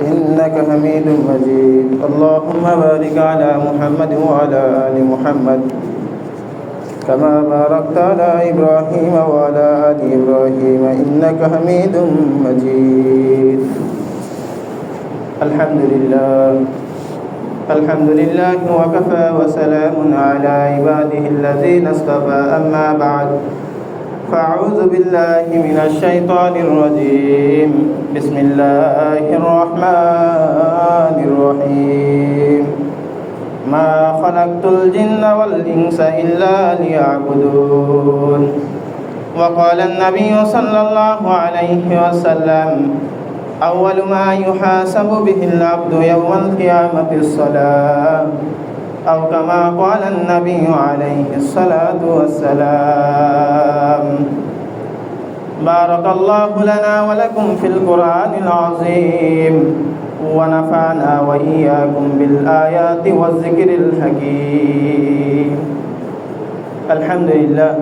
إنك حميد مجيد. اللهم بارك على محمد وعلى آل محمد. كما باركت على إبراهيم وعلى آل إبراهيم إنك حميد مجيد. الحمد لله. الحمد لله وكفى وسلام على عباده الذين اصطفى. أما بعد فأعوذ بالله من الشيطان الرجيم بسم الله الرحمن الرحيم ما خلقت الجن والإنس إلا ليعبدون وقال النبي صلى الله عليه وسلم أول ما يحاسب به العبد يوم القيامة الصلاة أو كما قال النبي عليه الصلاة والسلام بارك الله لنا ولكم في القرآن العظيم ونفعنا وإياكم بالآيات والذكر الحكيم الحمد لله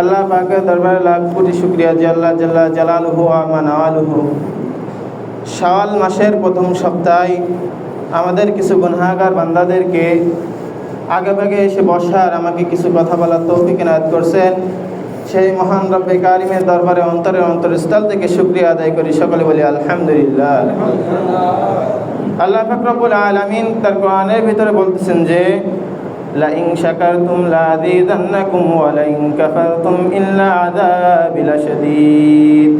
আল্লাহ পাকের দরবারে লাখ কোটি শুক্রিয়া যে আল্লাহ জাল্লা জালালুহু আমান আলুহু শাওয়াল মাসের প্রথম সপ্তাহে আমাদের কিছু গুনাহগার বান্দাদেরকে আগে ভাগে এসে বসার আমাকে কিছু কথা বলার তৌফিক এনায়ত করছেন। সেই মহান রব্বে কারিমের দরবারে অন্তরের অন্তরস্থল থেকে শুক্রিয়া আদায় করি। সকলে বলি আলহামদুলিল্লাহ। আল্লাহ ফাকরবুল আলমিন তার কোরআনের ভিতরে বলতেছেন যে লাযীদান্নাকুম ওয়া লাইন কাফারতুম ইল্লা আযাবি লাশাদীদ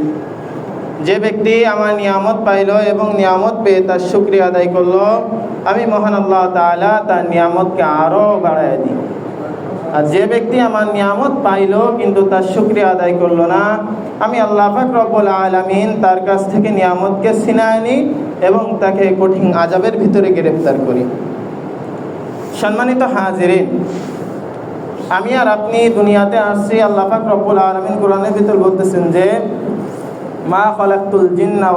যে ব্যক্তি আমার নিয়ামত পাইল এবং নিয়ামত পেয়ে তার শুক্রিয়া আদায় করল, আমি মহান আল্লাহ তাআলা তার নিয়ামতকে আরও বাড়ায় দিই। আর যে ব্যক্তি আমার নিয়ামত পাইল কিন্তু তার শুক্রিয়া আদায় করল না, আমি আল্লাহ রব্বুল আলামিন তার কাছ থেকে নিয়ামতকে ছিনায় নিই এবং তাকে কঠিন আজাবের ভিতরে গ্রেফতার করি। সম্মানিত হাজিরিন, আমি আর আপনি দুনিয়াতে আসছি, আল্লাহ রব্বুল আলামিন কোরআনের ভিতর বলতেছেন যে মা খলাক্তুল জিন্না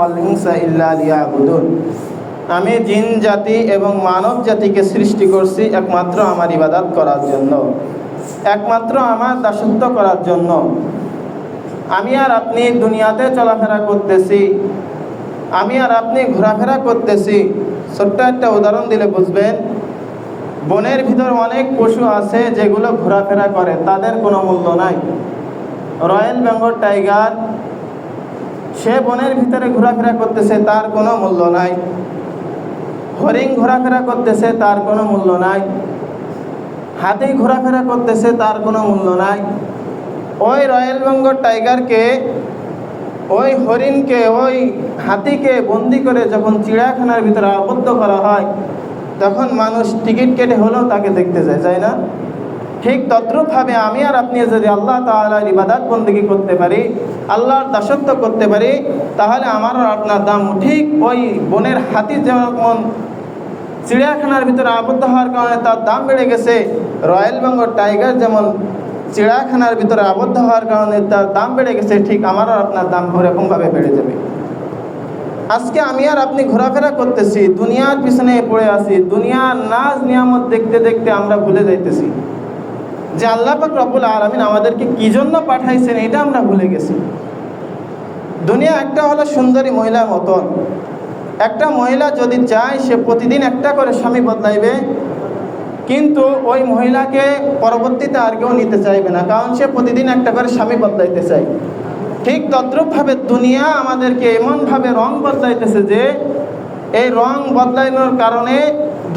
আমি জিন জাতি এবং মানব জাতিকে সৃষ্টি করছি একমাত্র আমার ইবাদত করার জন্য, একমাত্র আমার দাসত্ব করার জন্য। আমি আর আপনি দুনিয়াতে চলাফেরা করতেছি, আমি আর আপনি ঘোরাফেরা করতেছি। ছোট্ট একটা উদাহরণ দিলে বুঝবেন, বনের ভিতর অনেক পশু আছে যেগুলো ঘোরাফেরা করে, তাদের কোনো মূল্য নাই। রয়্যাল বেঙ্গল টাইগার সে বনের ভিতরে ঘোরাফেরা করতেছে, তার কোনো মূল্য নাই। হরিণ ঘোরাফেরা করতেছে, তার কোনো মূল্য নাই। হাতি ঘোরাফেরা করতেছে, তার কোনো মূল্য নাই। ওই রয়্যাল বেঙ্গল টাইগারকে, ওই হরিণকে, ওই হাতিকে বন্দি করে যখন চিড়িয়াখানার ভিতরে আবদ্ধ করা হয়, তখন মানুষ টিকিট কেটে হলেও তাকে দেখতে যায় তাই না? ঠিক তদ্রূপভাবে আমি আর আপনি যদি আল্লাহ তালার ইবাদাত বন্দী করতে পারি, আল্লাহর দাসত্ব করতে পারি, তাহলে আমার আর আপনার দাম ঠিক ওই বনের হাতি যেমন চিড়িয়াখানার ভিতরে আবদ্ধ হওয়ার কারণে তার দাম বেড়ে গেছে, রয়্যাল বেঙ্গল টাইগার যেমন চিড়িয়াখানার ভিতরে আবদ্ধ হওয়ার কারণে তার দাম বেড়ে গেছে, ঠিক আমারও আপনার দাম ওরকমভাবে বেড়ে যাবে। আজকে আমি আর আপনি ঘোরাফেরা করতেছি, দুনিয়ার পিছনে পড়ে আছি, দুনিয়ার নাজ নিয়ামত দেখতে দেখতে আমরা ভুলে যাইতেছি। যে আল্লাহ পাক রব্বুল আলমিন আমাদেরকে কি জন্য পাঠাইছেন, এটা আমরা ভুলে গেছি। দুনিয়া একটা হলো সুন্দরী মহিলার মতন। একটা মহিলা যদি চায়, সে প্রতিদিন একটা করে স্বামী বদলাইবে, কিন্তু ওই মহিলাকে পরবর্তীতে আর কেউ নিতে চাইবে না, কারণ সে প্রতিদিন একটা করে স্বামী বদলাইতে চায়। ঠিক তদ্রূপভাবে দুনিয়া আমাদেরকে এমনভাবে রং বদলাইতেছে যে, এই রং বদলানোর কারণে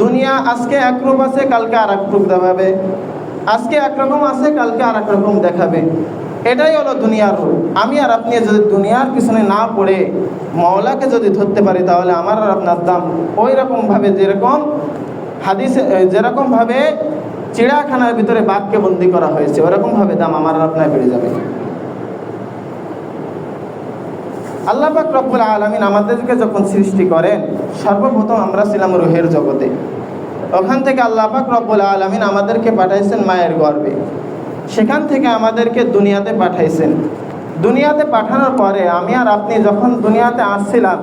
দুনিয়া আজকে একরূপ আছে, কালকে আর এক রূপ দেখাবে আজকে একরকম আছে, কালকে আর রকম দেখাবে। এটাই হলো দুনিয়ার রূপ। আমি আর আপনি যদি দুনিয়ার পিছনে না পড়ে মওলাকে যদি ধরতে পারি, তাহলে আমার আর আপনার দাম ওই রকমভাবে যেরকম হাদিসে যেরকমভাবে চিড়িয়াখানার ভিতরে বাঘকে বন্দি করা হয়েছে, ওরকমভাবে দাম আমার আর আপনার বেড়ে যাবে। আল্লাহ পাক রব্বুল আলমিন আমাদেরকে যখন সৃষ্টি করেন, সর্বপ্রথম আমরা ছিলাম রুহের জগতে। ওখান থেকে আল্লাহ পাক রব্বুল আলমিন আমাদেরকে পাঠাইছেন মায়ের গর্বে সেখান থেকে আমাদেরকে দুনিয়াতে পাঠাইছেন। দুনিয়াতে পাঠানোর পরে আমি আর আপনি যখন দুনিয়াতে আসছিলাম,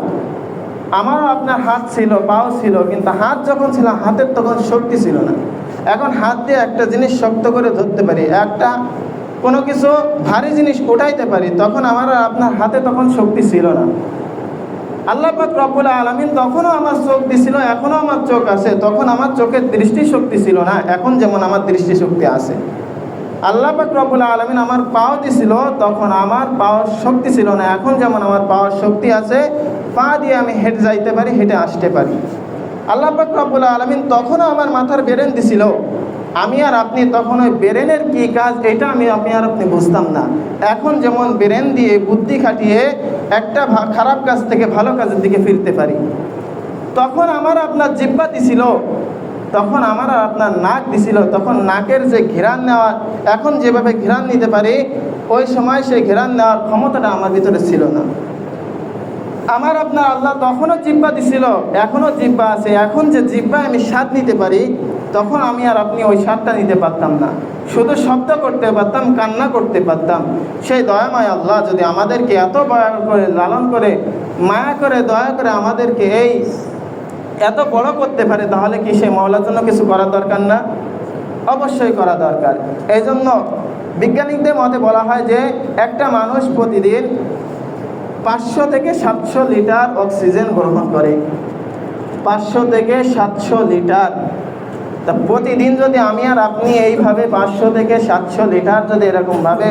আমারও আপনার হাত ছিল, পাও ছিল, কিন্তু হাত যখন ছিল, হাতের তখন শক্তি ছিল না। এখন হাত দিয়ে একটা জিনিস শক্ত করে ধরতে পারি, একটা কোনো কিছু ভারী জিনিস উঠাইতে পারি, তখন আমার আপনার হাতে তখন শক্তি ছিল না। আল্লাহ পাক রব্বুল আলমিন তখনও আমার চোখ দিছিল, এখনও আমার চোখ আছে। তখন আমার চোখের দৃষ্টি শক্তি ছিল না, এখন যেমন আমার দৃষ্টি শক্তি আছে। আল্লাহ পাক রব্বুল আলমিন আমার পাও দিছিল, তখন আমার পাওয়ার শক্তি ছিল না, এখন যেমন আমার পাওয়ার শক্তি আছে, পা দিয়ে আমি হেঁটে যাইতে পারি, হেঁটে আসতে পারি। আল্লাহ পাক রব্বুল আলমিন তখনও আমার মাথার বেরেন দিছিল আমি আর আপনি তখন ওই ব্রেনের কী কাজ, এটা আমি আপনি আর আপনি বুঝতাম না। এখন যেমন ব্রেন দিয়ে বুদ্ধি খাটিয়ে একটা খারাপ কাজ থেকে ভালো কাজের দিকে ফিরতে পারি। তখন আমার আপনার জিব্বা দিছিল, তখন আমার আর আপনার নাক দিছিল, তখন নাকের যে ঘেরান নেওয়া এখন যেভাবে ঘেরান নিতে পারি, ওই সময় সেই ঘেরান নেওয়ার ক্ষমতাটা আমার ভিতরে ছিল না। আমার আপনার আল্লাহ তখনও জিব্বা দিছিল, এখনও জিব্বা আছে। এখন যে জিব্বা আমি স্বাদ নিতে পারি, তখন আমি আর আপনি ওই স্বাদটা নিতে পারতাম না। শুধু শব্দ করতে পারতাম, কান্না করতে পারতাম। সেই দয়াময় আল্লাহ যদি আমাদেরকে এত দয়া করে, লালন করে, মায়া করে, দয়া করে আমাদেরকে এই এত বড় করতে পারে, তাহলে কি সেই মহলার জন্য কিছু করা দরকার না? অবশ্যই করা দরকার। এই জন্য বিজ্ঞানীদের মতে বলা হয় যে, একটা মানুষ প্রতিদিন পাঁচশো থেকে সাতশো লিটার অক্সিজেন গ্রহণ করে। পাঁচশো থেকে সাতশো লিটার। তা প্রতিদিন যদি আমি আর আপনি এইভাবে পাঁচশো থেকে সাতশো লিটার যদি এরকমভাবে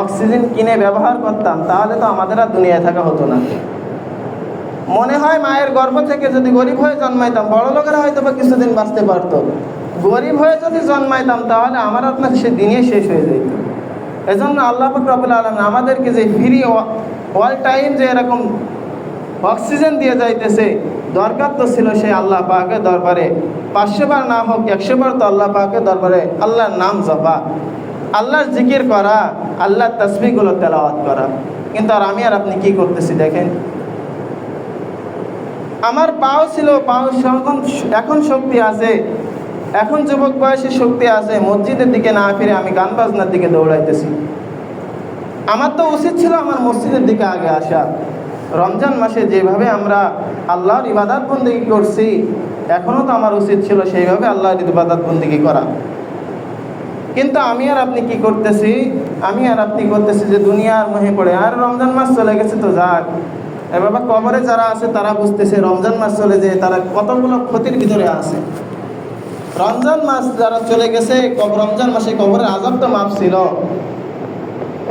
অক্সিজেন কিনে ব্যবহার করতাম, তাহলে তো আমাদের আর দুনিয়ায় থাকা হতো না। মনে হয় মায়ের গর্ভ থেকে যদি গরিব হয়ে জন্মাইতাম, বড় লোকেরা হয়তো বা কিছুদিন বাঁচতে পারতো। গরিব হয়ে যদি জন্মাইতাম, তাহলে আমার আপনার সে দিনে শেষ হয়ে যেত। এজন্য আল্লাহ রবুল আলম আমাদেরকে যে ফ্রি অল টাইম যে এরকম অক্সিজেন দিয়ে যাইতেছে, দরকার তো ছিল সেই আল্লাহ পাকের দরবারে। পাঁচশো বার না হোক, একশো বার তো আল্লাহ পাকের দরবারে আল্লাহর নাম জপা। আল্লাহর জিকির করা, আল্লাহর তসবিগুলো তেলাওয়াত করা। কিন্তু আর আমি আর আপনি কি করতেছি দেখেন? আমার পাও ছিল, পাও এখন শক্তি আছে। এখন যুবক বয়সে শক্তি আছে, মসজিদের দিকে না ফিরে আমি গান বাজনার দিকে দৌড়াইতেছি। আমার তো উচিত ছিল আমার মসজিদের দিকে আগে আসা। রমজান মাসে যেভাবে আমরা আল্লাহর ইবাদত বন্দিগি করছি এখনও তো আমার উচিত ছিল সেইভাবে আল্লাহর ইবাদত বন্দিগি করা। কিন্তু আমি আর আপনি কি করতেছি? আমি আর আপনি করতেছি যে দুনিয়ার মহে পড়ে। আর রমজান মাস চলে গেছে তো যাক। এ বাবা, কবরে যারা আছে তারা বুঝতেছে রমজান মাস চলে যে তারা কতগুলো ক্ষতির ভিতরে আছে। রমজান মাস যারা চলে গেছে রমজান মাসে কবরের আজাব তো মাপ ছিল।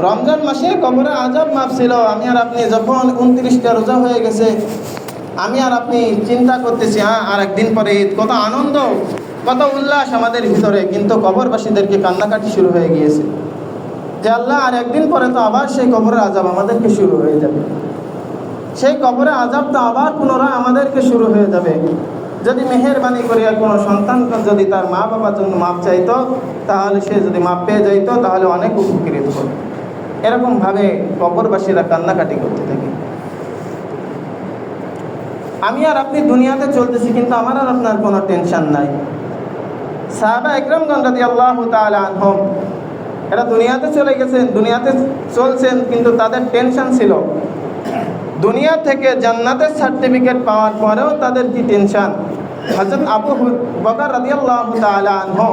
রমজান মাসে কবরে আজাব মাপ ছিল। আমি আর আপনি যখন উনত্রিশটা রোজা হয়ে গেছে, আমি আর আপনি চিন্তা করতেছি হ্যাঁ আর একদিন পরে ঈদ, কত আনন্দ, কত উল্লাস আমাদের ভিতরে। কিন্তু কবরবাসীদেরকে কান্নাকাটি শুরু হয়ে গিয়েছে। যে আল্লাহ, আর একদিন পরে তো আবার সেই কবরের আজাব আমাদেরকে শুরু হয়ে যাবে। সেই কবরে আজাবটা আবার পুনরায় আমাদেরকে শুরু হয়ে যাবে। যদি মেহেরবানি করিয়া কোনো সন্তান যদি তার মা বাবার জন্য মাপ চাইত, তাহলে সে যদি মাপ পেয়ে যাইত, তাহলে অনেক উপকৃত হতো। এরকমভাবে কবরবাসীরা কান্নাকাটি করতে থাকে। আমি আর আপনি দুনিয়াতে চলতেছি, কিন্তু আমার আর আপনার কোনো টেনশন নাই। সাহাবা একরমগঞ্জ রাদি আল্লাহ তাআলা আনহম, এরা দুনিয়াতে চলে গেছেন, দুনিয়াতে চলছেন, কিন্তু তাদের টেনশন ছিল। দুনিয়া থেকে জান্নাতের সার্টিফিকেট পাওয়ার পরেও তাদের কি টেনশন হজরত আবু বকর রাদিয়াল্লাহু তাআলা আনহু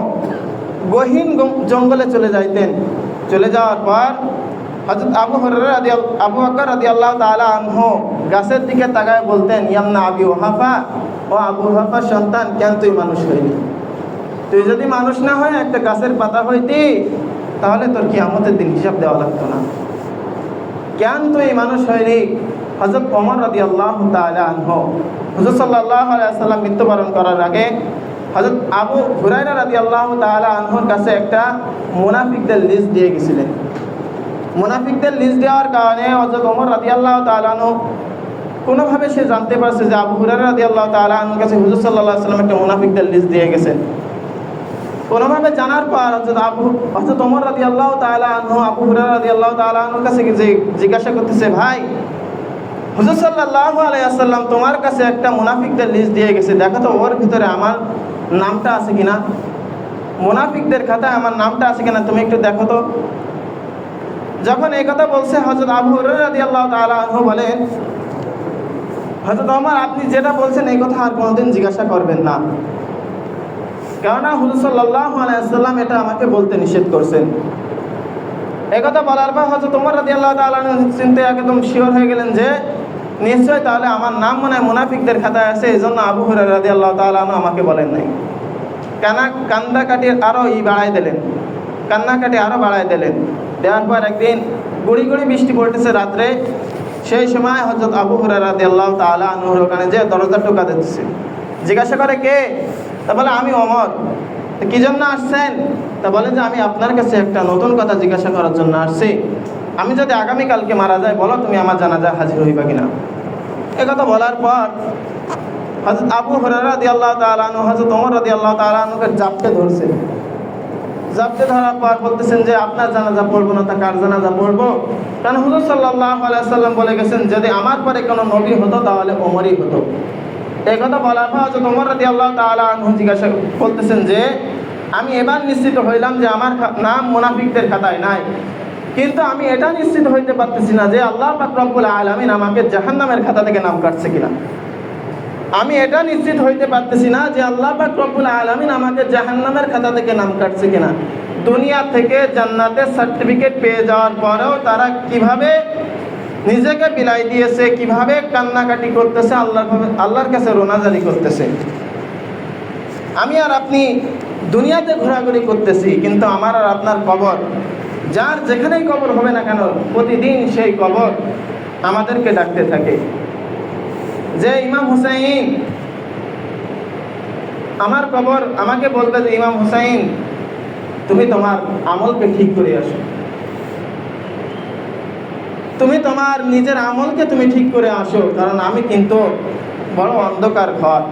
গহীন জঙ্গলে চলে যাইতেন। চলে যাওয়ার পর হজরত আবু রাদিয়াল আবু বকর রাদিয়াল্লাহু তাআলা আনহু গাছের দিকে তাকায় বলতেন, ইয়ামনা আবি ওহাফা, ও আবু হাফার সন্তান, কেন তুই মানুষ হইলি? তুই যদি মানুষ না হয়, একটা গাছের পাতা হইতি, তাহলে তোর কিয়ামতের দিন হিসাব দেওয়া লাগতো না। কেন তুই মানুষ হয়নি হজরত ওমর রাদি আল্লাহ আনহ হজরত সাল্লাহ আলাইসাল্লাম মৃত্যুবরণ করার আগে হজরত আবু হুরাইরা রাদি আল্লাহ তালা কাছে একটা মুনাফিকদের লিস্ট দিয়ে গেছিলেন। মুনাফিকদের লিস্ট দেওয়ার কারণে হজরত ওমর রাদি আল্লাহ তালানহ কোনোভাবে সে জানতে পারছে যে আবু হুরাইরা রাদি আল্লাহ তালা আনহর কাছে হুজুর সাল্লাহ সাল্লাম একটা মুনাফিকদের লিস্ট দিয়ে গেছে। কোনোভাবে জানার পর হজরত আবু হজরত ওমর রাদি আল্লাহ তালা আনহু, আবু হুরাইরা রাদি আল্লাহ তালা আনহুর কাছে যে জিজ্ঞাসা করতেছে, ভাই হুজুর সাল্লাহ আলাইসাল্লাম তোমার কাছে একটা মুনাফিকদের লিস্ট দিয়ে গেছে। দেখো তো, ওর ভিতরে আমার নামটা আছে কিনা? মুনাফিকদের খাতায় আমার নামটা আছে কিনা তুমি একটু দেখো তো। যখন এই কথা বলছে হজরত আবু রাদি আল্লাহ তালু বলেন হজরত আমার আপনি যেটা বলছেন এই কথা আর কোনোদিন জিজ্ঞাসা করবেন না। কেননা হুজুর সাল্লাহ আলাইসাল্লাম এটা আমাকে বলতে নিষেধ করছেন। একথা বলার পর হয়তো তোমার রাদি আল্লাহ তালন চিনতে একদম শিওর হয়ে গেলেন যে নিশ্চয় তাহলে আমার নাম মনে হয় মুনাফিকদের খাতায় আছে এই জন্য আবু হুরায়রা রাদিয়াল্লাহু তাআলা আনহু আমাকে বলেন নাই। কানা কান্দাকাটি আরও ই বাড়াই দিলেন। কান্নাকাটি আরও বাড়াই দিলেন। দেওয়ার পর একদিন গুড়ি গুড়ি বৃষ্টি পড়তেছে রাত্রে, সেই সময় হজরত আবু হুরায়রা রাদিয়াল্লাহু তাআলা আনহুর ওখানে যে দরজা টোকা দিচ্ছে জিজ্ঞাসা করে কে? তা বলে, আমি অমর। কি জন্য আসছেন? তা বলে যে, আমি আপনার কাছে একটা নতুন কথা জিজ্ঞাসা করার জন্য আসছি। আমি যদি আগামীকালকে মারা যাই, বলো তুমি আমার জানাজা হাজির হইবা কিনা? এ কথা বলার পর হজরত আবু হরারা দি আল্লাহ তালানু হজরত ওমর রাদি আল্লাহ তালানুকে জাপটে ধরছে জাপটে ধরার পর বলতেছেন যে, আপনার জানাজা পড়ব না, তা কার জানাজা পড়ব? কারণ হুজুর সাল্লাহ আলাইসাল্লাম বলে গেছেন, যদি আমার পরে কোনো নবী হতো, তাহলে ওমরই হতো। এই কথা বলার পর হজরত ওমর রাদি আল্লাহ তালানু জিজ্ঞাসা করতেছেন যে, আমি এবার নিশ্চিত হইলাম যে আমার নাম মুনাফিকদের খাতায় নাই। কিন্তু আমি এটা নিশ্চিত হইতে পারতেছি না যে আল্লাহ রব্বুল আলামিন আমাকে জাহান্নামের খাতা থেকে নাম কাটছে কিনা। আমি এটা নিশ্চিত হইতে পারতেছি না যে আল্লাহ রব্বুল আলামিন আমাকে জাহান্নামের খাতা থেকে নাম কাটছে কিনা। দুনিয়া থেকে জান্নাতের সার্টিফিকেট পেয়ে যাওয়ার পরেও তারা কীভাবে নিজেকে বিলাই দিয়েছে, কীভাবে কান্নাকাটি করতেছে আল্লাহ আল্লাহর কাছে রোনাজারি করতেছে। আমি আর আপনি দুনিয়াতে ঘোরাঘুরি করতেছি, কিন্তু আমার আর আপনার কবর যার যেখানেই কবর হবে না কেন, প্রতিদিন সেই কবর আমাদেরকে ডাকতে থাকে। যে ইমাম হুসাইন, আমার কবর আমাকে বলবে যে, ইমাম হুসাইন, তুমি তোমার আমলকে ঠিক করে আসো। তুমি তোমার নিজের আমলকে তুমি ঠিক করে আসো, কারণ আমি কিন্তু বড় অন্ধকার ঘর।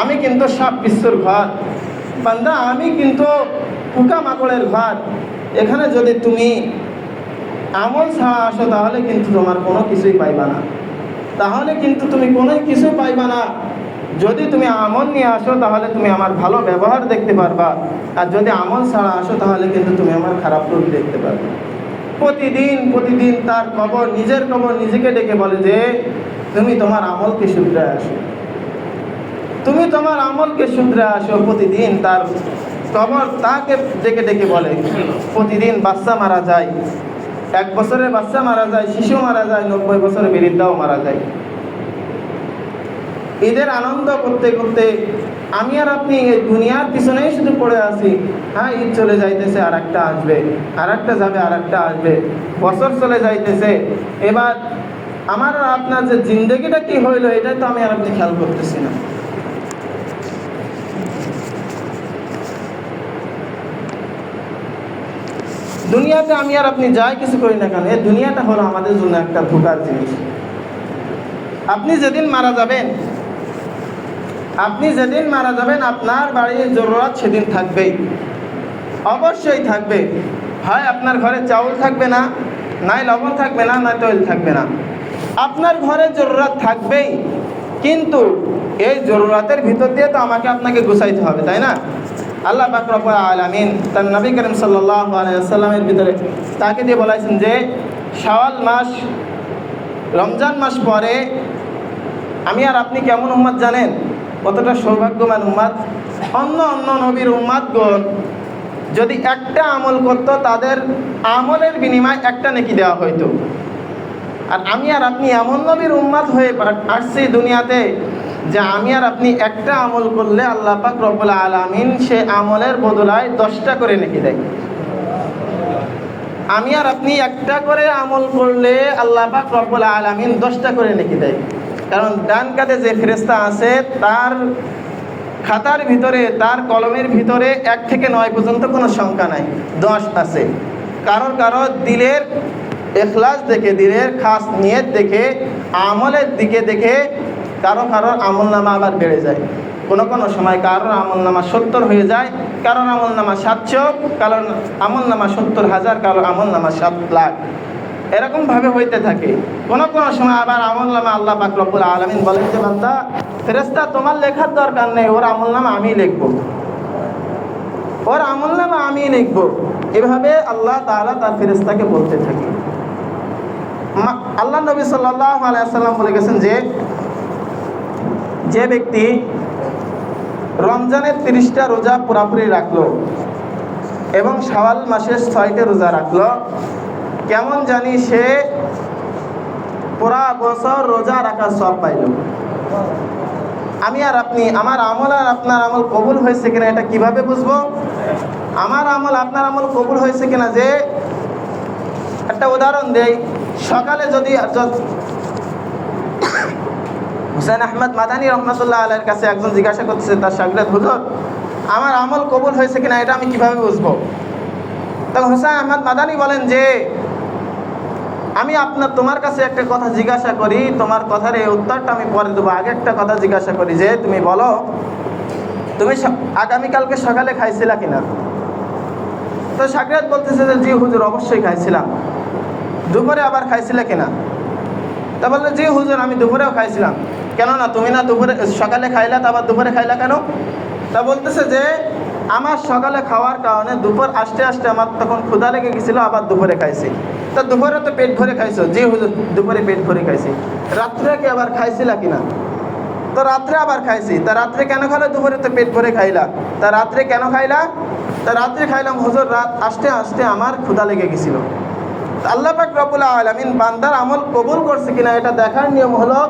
আমি কিন্তু সাপ বিশ্বর ঘর। বান্দা, আমি কিন্তু পোকা মাকড়ের ঘর। এখানে যদি তুমি আমল ছাড়া আসো, তাহলে কিন্তু তোমার কোনো কিছুই পাইবা না। তাহলে কিন্তু তুমি কোনো কিছু পাইবা না। যদি তুমি আমল নিয়ে আসো, তাহলে তুমি আমার ভালো ব্যবহার দেখতে পারবা। আর যদি আমল ছাড়া আসো, তাহলে কিন্তু তুমি আমার খারাপ রূপ দেখতে পারবে। প্রতিদিন প্রতিদিন তার কবর, নিজের কবর নিজেকে ডেকে বলে যে, তুমি তোমার আমলকে শুধরে আসো। তুমি তোমার আমলকে শুধরে আসো প্রতিদিন তার কবর তাকে ডেকে ডেকে বলে, প্রতিদিন বাচ্চা মারা যায়, এক বছরের বাচ্চা মারা যায় শিশু মারা যায়, নব্বই বছরের বৃদ্ধাও মারা যায়। ঈদের আনন্দ করতে করতে আমি আর আপনি এই দুনিয়ার পিছনেই শুধু পড়ে আছি। হ্যাঁ ঈদ চলে যাইতেছে আর একটা আসবে আর একটা যাবে আর একটা আসবে। বছর চলে যাইতেছে। এবার আমার আর আপনার যে জিন্দগিটা কি হইল, এটাই তো আমি আর আপনি খেয়াল করতেছি না। দুনিয়াতে আমি আর আপনি যাই কিছু করি না কেন, এই দুনিয়াটা হলো আমাদের জন্য একটা ধোকার জিনিস। আপনি যেদিন মারা যাবেন, আপনি যেদিন মারা যাবেন, আপনার বাড়ির জরুরত সেদিন থাকবেই। অবশ্যই থাকবে। হয় আপনার ঘরে চাউল থাকবে না, নাই লবণ থাকবে না, নাই তৈল থাকবে না। আপনার ঘরে জরুরত থাকবেই, কিন্তু এই জরুরতের ভিতর দিয়ে তো আমাকে আপনাকে গুছাইতে হবে, তাই না? আল্লাহ বাকরবুল আলমিন তার নবী করিম আলাইসাল্লামের ভিতরে তাকে দিয়ে বলাইছেন যে, শাওয়াল মাস, রমজান মাস পরে আমি আর আপনি কেমন উম্মাদ জানেন? কতটা সৌভাগ্যবান উম্মাদ। অন্য অন্য নবীর উম্মাদগণ যদি একটা আমল করতো, তাদের আমলের বিনিময়ে একটা নেকি দেওয়া হইতো। আর আমি আর আপনি এমন নবীর উম্মাদ হয়ে আসছি দুনিয়াতে যে আমি আর আপনি একটা আমল করলে আল্লাহ পাক রব্বুল আলামিন সে আমলের বদলায় দশটা করে নেকি দেয়। আমি আর আপনি একটা করে আমল করলে আল্লাহ পাক রব্বুল আলামিন দশটা করে নেকি দেয়। কারণ ডান কাতে যে ফেরেস্তা আছে, তার খাতার ভিতরে, তার কলমের ভিতরে এক থেকে নয় পর্যন্ত কোনো সংখ্যা নাই, দশ আছে। কারোর কারও দিলের এখলাস দেখে, দিলের খাস নিয়ত দেখে, আমলের দিকে দেখে কারও কারোর আমল নামা আবার বেড়ে যায়। কোনো কোনো সময় কারোর আমল নামা সত্তর হয়ে যায়, কারোর আমল নামা সাতশো, কারোর আমল নামা সত্তর হাজার, কারোর আমল নামা সাত লাখ। এরকমভাবে হইতে থাকে। কোনো কোনো সময় আবার আমল নামা আল্লাহ পাক আলমিন বলেন যে, বান্দা ফেরেস্তা তোমার লেখার দরকার নেই, ওর আমল নামা আমি লিখব। ওর আমল নামা আমি লিখব। এভাবে আল্লাহ তাআলা তার ফেরেস্তাকে বলতে থাকে। আল্লাহ নবী সাল্লাহ আলাইসাল্লাম বলে গেছেন যে যে ব্যক্তি রমজানের তিরিশটা রোজা পুরাপুরি রাখল এবং শাওয়াল মাসের ছয়টা রোজা রাখল, কেমন জানি সে পুরা বছর রোজা রাখার সব পাইল। আমি আর আপনি, আমার আমল আর আপনার আমল কবুল হয়েছে কিনা এটা কীভাবে বুঝব? আমার আমল, আপনার আমল কবুল হয়েছে কিনা যে একটা উদাহরণ দেই, সকালে যদি হুসেন আহমদ মাদানী রহমতুল্লাহ আলের কাছে একজন জিজ্ঞাসা করতেছে, তার সাগরেদ হুজুর, আমার আমল কবুল হয়েছে কিনা এটা আমি কীভাবে বুঝব? তখন হুসেন আহমদ মাদানী বলেন যে, আমি আপনার, তোমার কাছে একটা কথা জিজ্ঞাসা করি, তোমার কথার এই উত্তরটা আমি পরে দেবো। আগে একটা কথা জিজ্ঞাসা করি যে, তুমি বলো, তুমি আগামীকালকে সকালে খাইছিলা কিনা? তো সাকরাত বলতেছে যে, জি হুজুর, অবশ্যই খাইছিলাম। দুপুরে আবার খাইছিলে কিনা? তা বলল, জি হুজুর, আমি দুপুরেও খাইছিলাম। কেন না তুমি না দুপুরে, সকালে খাইলা আবার দুপুরে খাইলা কেন? তা বলতেছে যে, আমার সকালে খাওয়ার কারণে দুপুর আসতে আসতে আমার তখন ক্ষুধা লেগে গেছিল, আবার দুপুরে খাইছি। তা দুপুরে তো পেট ভরে খাইছো? জি হুজুর, দুপুরে পেট ভরে খাইছি। রাত্রে কি আবার খাইছিলা কিনা তো রাত্রে আবার খাইছি। তা রাত্রে কেন খাইলা? দুপুরে তো পেট ভরে খাইলা। তা রাত্রে কেন খাইলা? তা রাত্রে খাইলাম, হুজুর, রাত আসতে আসতে আমার ক্ষুধা লেগে গেছিল। আল্লাহ পাক রব্বুল আলামিন বান্দার আমল কবুল করছে কিনা এটা দেখার নিয়ম হলো,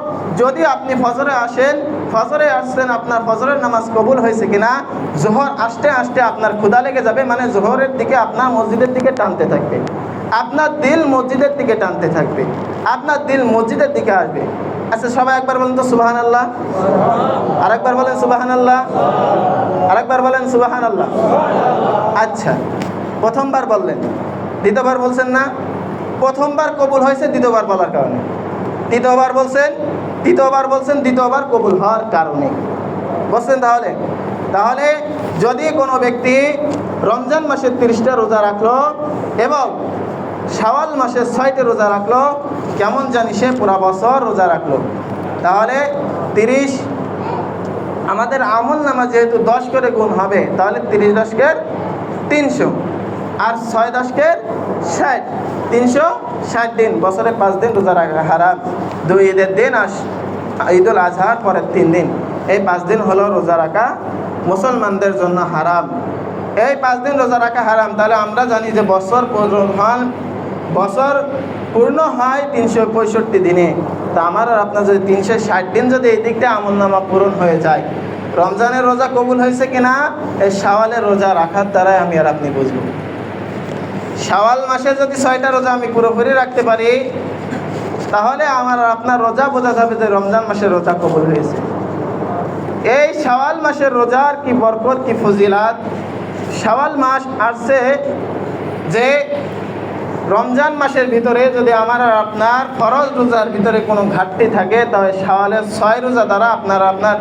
যদি আপনি ফজরে আসেন, ফজরে আসছেন আপনার ফজরের নামাজ কবুল হয়েছে কিনা, জোহর আসতে আসতে আপনার ক্ষুদা লেগে যাবে মানে জোহরের দিকে আপনার মসজিদের দিকে টানতে থাকবে। আপনার দিল মসজিদের দিকে টানতে থাকবে। আপনার দিল মসজিদের দিকে আসবে। আচ্ছা সবাই একবার বলেন তো সুবাহান আল্লাহ আরেকবার বলেন সুবাহান আল্লাহ আরেকবার বলেন সুবাহান আল্লাহ আচ্ছা প্রথমবার বললেন। দ্বিতীয়বার বলছেন না? প্রথমবার কবুল হয়েছে, দ্বিতীয়বার বলার কারণে। তৃতীয়বার বলছেন তৃতীয়বার বলছেন, দ্বিতীয়বার কবুল হওয়ার কারণে। বলছেন তাহলে তাহলে যদি কোনো ব্যক্তি রমজান মাসের তিরিশটা রোজা রাখল এবং শাওয়াল মাসের ছয়টা রোজা রাখল, কেমন জানি সে পুরা বছর রোজা রাখল। তাহলে তিরিশ, আমাদের আমল নামা যেহেতু দশ করে গুণ হবে, তাহলে তিরিশ দশকের তিনশো, আর ছয় দশকের ষাট। তিনশো ষাট দিন, বছরে পাঁচ দিন রোজা রাখা হারাম। দুই ঈদের দিন আর ঈদুল আজহার পরের তিন দিন। এই পাঁচ দিন হলো রোজা রাখা মুসলমানদের জন্য হারাম। এই পাঁচ দিন রোজা রাখা হারাম, তাহলে আমরা জানি যে বছর পূর্ণ হন বছর পূর্ণ হয় তিনশো পঁয়ষট্টি দিনে। তা আমার আর আপনার যদি তিনশো ষাট দিন যদি এই দিকটা আমল নামা পূরণ হয়ে যায়, রমজানের রোজা কবুল হয়েছে কিনা? এই শাওয়ালের রোজা রাখার দ্বারাই আমি আর আপনি বুঝব। শাওয়াল মাসে যদি ছয়টা রোজা আমি পুরোপুরি রাখতে পারি, তাহলে আমার আপনার রোজা বোঝা যাবে যে রমজান মাসের রোজা কবুল হয়েছে। এই শাওয়াল মাসের রোজার কি বরকত, কি ফজিলাত? শাওয়াল মাস আসছে যে রমজান মাসের ভিতরে যদি আমার আর আপনার ফরজ রোজার ভিতরে কোনো ঘাটতি থাকে তবে শাওয়ালের ছয় রোজা দ্বারা আপনার আপনার,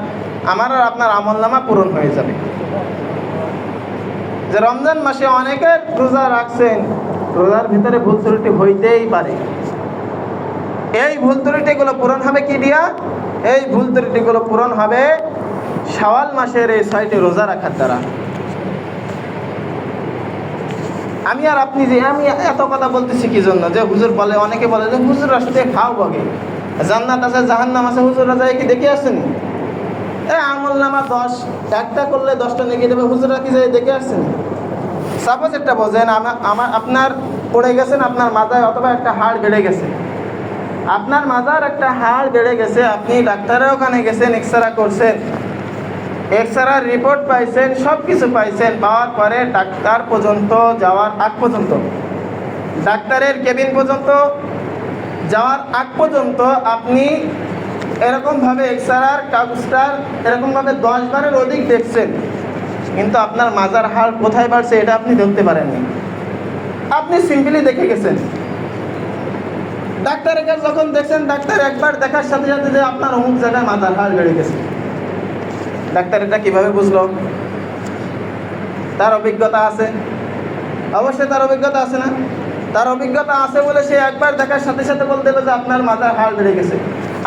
আমার আর আপনার আমল নামা পূরণ হয়ে যাবে। যে রমজান মাসে অনেকে রোজা রাখছেন, রোজার ভিতরে ভুল ত্রুটি হইতেই পারে। এই ভুল ত্রুটিগুলো পূরণ হবে কি দিয়া? এই ভুল ত্রুটিগুলো পূরণ হবে শাওয়াল মাসের এই ছয়টি রোজা রাখার দ্বারা। আমি আর আপনি যে, আমি এত কথা বলতেছি কি জন্য? যে হুজুর বলে, অনেকে বলে যে, হুজুর আসতে খাও বগে। জান্নাত আছে, জাহান্নাম আছে হুজুর যায় কি দেখে আসেনি? আমল নামা দশ একটা করলে দশটা নেগে দেবে। হুজুরা কি দেখে আসছেন? সাপোজ একটা বোঝেন আমার আপনার পড়ে গেছেন, আপনার মাথায় অথবা একটা হাড় বেড়ে গেছে। আপনার মাথার একটা হাড় বেড়ে গেছে, আপনি ডাক্তারের ওখানে গেছেন এক্সরা করছেন। এক্সরার রিপোর্ট পাইছেন সব কিছু পাইছেন, পাওয়ার পরে ডাক্তার পর্যন্ত যাওয়ার আগ পর্যন্ত। ডাক্তারের কেবিন পর্যন্ত যাওয়ার আগ পর্যন্ত আপনি এরকমভাবে এক্সরার কাগজটার এরকমভাবে দশ বারের অধিক দেখছেন। কিন্তু আপনার মাজার হাড় কোথায় বাড়ছে এটা আপনি দেখতে পারেননি। আপনি সিম্পলি দেখে গেছেন। ডাক্তারের কাছে যখন দেখছেন, ডাক্তার একবার দেখার সাথে সাথে যে আপনার অমুক জায়গায় মাথার হাড় বেড়ে গেছে। ডাক্তার এটা কীভাবে বুঝলো? তার অভিজ্ঞতা আছে? অবশ্যই তার অভিজ্ঞতা আছে না? তার অভিজ্ঞতা আছে বলে সে একবার দেখার সাথে সাথে বলতে যে আপনার মাথার হাড় বেড়ে গেছে।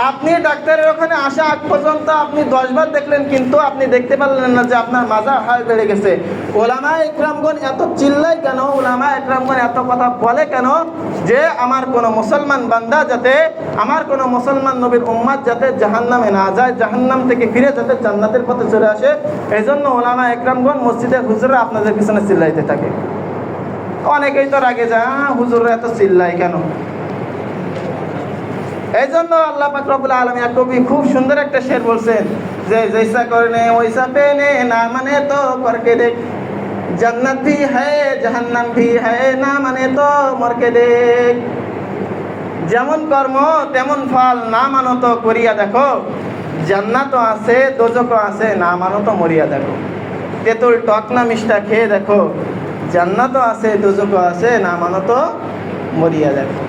আপনি ডাক্তারের ওখানে আসা আগ পর্যন্ত আপনি দশবার দেখলেন কিন্তু আপনি দেখতে পারলেন না যে আপনার মাজার হাড় বেড়ে গেছে। ওলামা একরামগণ এত চিল্লাই কেন? ওলামা একরামগণ এত কথা বলে কেন? যে আমার কোনো মুসলমান বান্দা যাতে আমার কোনো মুসলমান নবীর উম্মাদ যাতে জাহান্নামে না যায় জাহান্নাম থেকে ফিরে যাতে জান্নাতের পথে চলে আসে এই জন্য ওলামা একরামগণ মসজিদের হুজুরা আপনাদের পিছনে চিল্লাইতে থাকে। অনেকেই তো রাগে যায় "আহ, হুজুররা এত চিল্লাই কেন? এই জন্য আল্লাহ পাকরবুল আলমী কবি খুব সুন্দর একটা শের বলছেন যে, জৈসা করনে, ওইসা পেনে, না মানে তো করকে দেখ জন্নত ভি হ্যায় জাহান্নাম ভি হ্যায় না মানে তো মরকে দেখ যেমন কর্ম, তেমন ফল, না মানো তো করিয়া দেখো। জান্নাতও আছে দোজকও আছে, না মানো তো মরিয়া দেখো। তেঁতুল টক না মিষ্টা খেয়ে দেখো। জান্নাতও আছে দোজকও আছে, না মানো তো মরিয়া দেখো।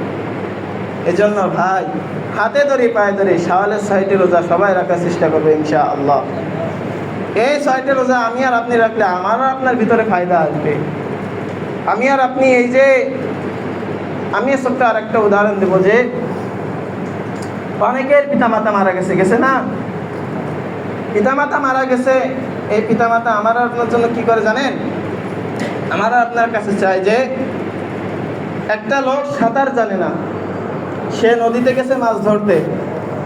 এজন্য ভাই, হাতে ধরে, পায়ে ধরে শাওয়ালের ছয়টি রোজা সবাই রাখার চেষ্টা করবে ইনশা আল্লাহ এই ছয়টি রোজা আমি আর আপনি রাখলে আমার আপনার ভিতরে ফায়দা আসবে। আমি আর আপনি এই যে, আমি ছোট্ট আর একটা উদাহরণ দেবো যে, অনেকের পিতামাতা মারা গেছে গেছে না? পিতামাতা মারা গেছে, এই পিতামাতা আমার আপনার জন্য কি করে জানেন? আমার আপনার কাছে চাই যে, একটা লোক সাঁতার জানে না। সে নদীতে গেছে মাছ ধরতে।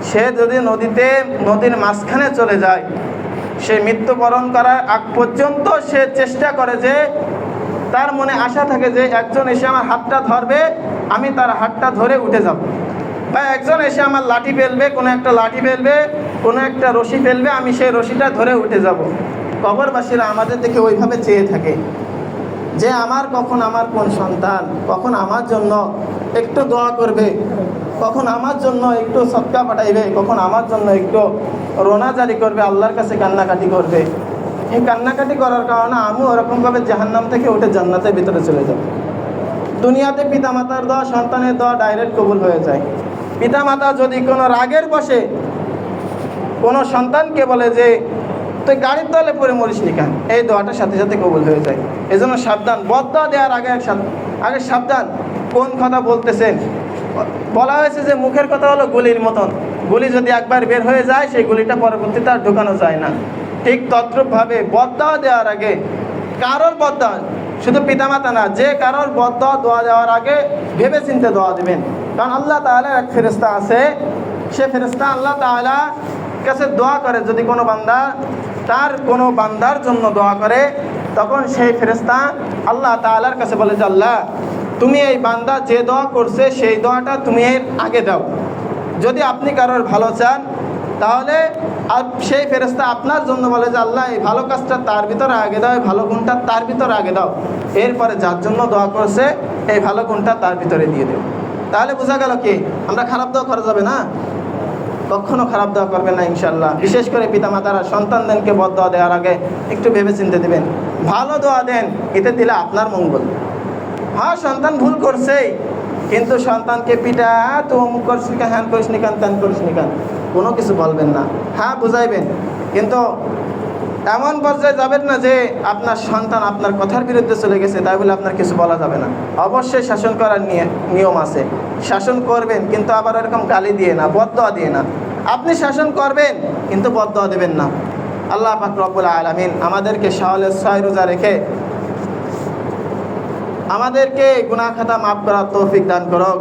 সে যদি নদীতে, নদীর মাঝখানে চলে যায়, সে মৃত্যুবরণ করার আগ পর্যন্ত সে চেষ্টা করে যে, তার মনে আশা থাকে যে, একজন এসে আমার হাতটা ধরবে, আমি তার হাতটা ধরে উঠে যাব। বা একজন এসে আমার লাঠি ফেলবে, কোনো একটা লাঠি ফেলবে, কোনো একটা রশি ফেলবে, আমি সেই রশিটা ধরে উঠে যাব। কবরবাসীরা আমাদের দিকে ওইভাবে চেয়ে থাকে। যে আমার কখন আমার কোন সন্তান, কখন আমার জন্য একটু দোয়া করবে, কখন আমার জন্য একটু সৎকা পাঠাইবে, কখন আমার জন্য একটু রোনা জারি করবে, আল্লাহর কাছে কান্নাকাটি করবে। এই কান্নাকাটি করার কারণে আমি ওরকমভাবে জাহান্নাম থেকে উঠে জান্নাতের ভিতরে চলে যাব দুনিয়াতে পিতামাতার দোয়া, সন্তানের দোয়া ডাইরেক্ট কবুল হয়ে যায়। পিতামাতা যদি কোনো রাগের বসে কোনো সন্তানকে বলে যে তুই গাড়ির তলে পরে মরিস কেন? এই দোয়াটার সাথে সাথে কবুল হয়ে যায়। এই জন্য সাবধান বদা দেওয়ার আগে আগে সাবধান, কোন কথা বলতেছেন? বলা হয়েছে যে মুখের কথা হলো গুলির মতন। গুলি যদি একবার বের হয়ে যায়, সেই গুলিটা পরবর্তীতে আর ঢোকানো যায় না। ঠিক তদ্রূপভাবে বদা দেওয়ার আগে কারোর বদা শুধু পিতামাতা না, যে কারোর বদা দোয়া দেওয়ার আগে ভেবে চিন্তে দোয়া দেবেন। কারণ আল্লাহ তাহলে এক ফেরেস্তা আছে। সে ফেরেস্তা আল্লাহ তাআলা কাছে দোয়া করে, যদি কোনো বান্দা তার কোনো বান্দার জন্য দোয়া করে, তখন সেই ফেরেস্তা আল্লাহ তাআলার কাছে বলে যে, আল্লাহ, তুমি এই বান্দা যে দোয়া করছে, সেই দোয়াটা তুমি এর আগে দাও। যদি আপনি কারোর ভালো চান, তাহলে সেই ফেরেস্তা আপনার জন্য বলে যে, আল্লাহ, এই ভালো কাজটা তার ভিতরে আগে দাও, এই ভালো গুণটা তার ভিতরে আগে দাও। এরপরে যার জন্য দোয়া করছে, এই ভালো গুণটা তার ভিতরে দিয়ে দেও। তাহলে বোঝা গেল কি? আমরা খারাপ দোয়া করা যাবে না? কখনো খারাপ দেওয়া করবেন না ইনশাল্লাহ বিশেষ করে পিতামাতারা সন্তানদেরকে বদ দোয়া দেওয়ার আগে একটু ভেবে চিনতে দেবেন। ভালো দোয়া দেন, এতে দিলে আপনার মঙ্গল। হ্যাঁ সন্তান ভুল করছেই, কিন্তু সন্তানকে পিটা, তো অমুক করিস হ্যান করিস নিকান ত্যান করিস নিকান কোনো কিছু বলবেন না। হ্যাঁ বুঝাইবেন। কিন্তু এমন পর্যায়ে যাবেন না যে আপনার সন্তান আপনার কথার বিরুদ্ধে চলে গেছে তাই বলে আপনার কিছু বলা যাবে না। অবশ্যই শাসন করার নিয়ে, নিয়ম আছে। শাসন করবেন, কিন্তু আবার এরকম গালি দিয়ে না বদয়া দিয়ে না। আপনি শাসন করবেন, কিন্তু বদয়া দেবেন না। আল্লাহ পাক আলামিন আমাদেরকে শাহলের ছয় রোজা রেখে আমাদেরকে গুনাহ খাতা মাফ করার তৌফিক দান করুক।